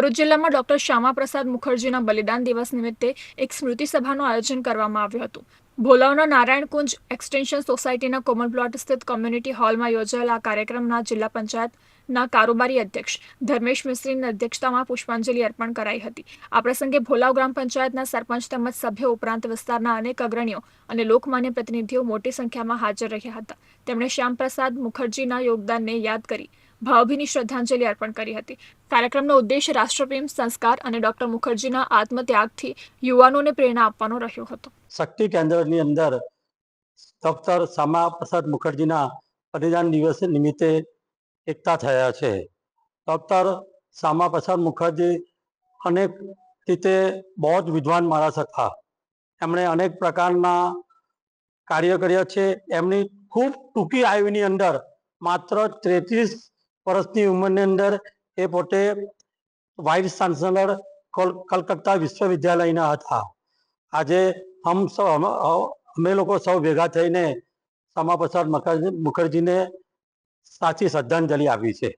ભરૂચ જિલ્લામાં ડોક્ટર શ્યામા પ્રસાદ મુખર્જીના બલિદાન દિવસ નિમિત્તે એક સ્મૃતિ સભાનું આયોજન કરવામાં આવ્યું હતું. ભોલાવના નારાયણકુંજ એક્સટેન્શન સોસાયટીના કોમન પ્લોટ સ્થિત કોમ્યુનિટી હોલમાં યોજાયેલા આ કાર્યક્રમના જિલ્લા પંચાયતના કારોબારી અધ્યક્ષ ધર્મેશ મિસ્ત્રીની અધ્યક્ષતામાં પુષ્પાંજલિ અર્પણ કરાઈ હતી. આ પ્રસંગે ભોલાવ ગ્રામ પંચાયતના સરપંચ તેમજ સભ્યો ઉપરાંત વિસ્તારના અનેક અગ્રણીઓ અને લોકમાન્ય પ્રતિનિધિઓ મોટી સંખ્યામાં હાજર રહ્યા હતા. તેમણે શ્યામપ્રસાદ મુખર્જીના યોગદાનને યાદ કરી ભાવભીની શ્રદ્ધાંજલિ અર્પણ કરી હતી. કાર્યક્રમનો ઉદ્દેશ રાષ્ટ્રપ્રેમ, સંસ્કાર અને ડોક્ટર મુખર્જીના આત્મત્યાગથી યુવાનોને પ્રેરણા આપવાનો રહ્યો હતો. શક્તિ કેન્દ્રની અંદર ડોક્ટર શ્યામા પ્રસાદ મુખર્જીના બલિદાન દિવસ નિમિત્તે એકતા થયા છે. ડોક્ટર શ્યામા પ્રસાદ મુખર્જી અનેક રીતે બહુ જ વિદ્વાન માણસ હતા. એમણે અનેક પ્રકારના કાર્ય કર્યા છે. એમની ખૂબ ટૂંકી આયુની અંદર માત્ર તેત્રીસ વર્ષની ઉંમરની અંદર એ પોતે વાઇસ ચાન્સેલર કોલ, કલકત્તા વિશ્વવિદ્યાલયના હતા. આજે હમ સૌ અમે લોકો સૌ ભેગા થઈને શ્યામા પ્રસાદ મુખર્જીને સાચી શ્રદ્ધાંજલિ આપી છે.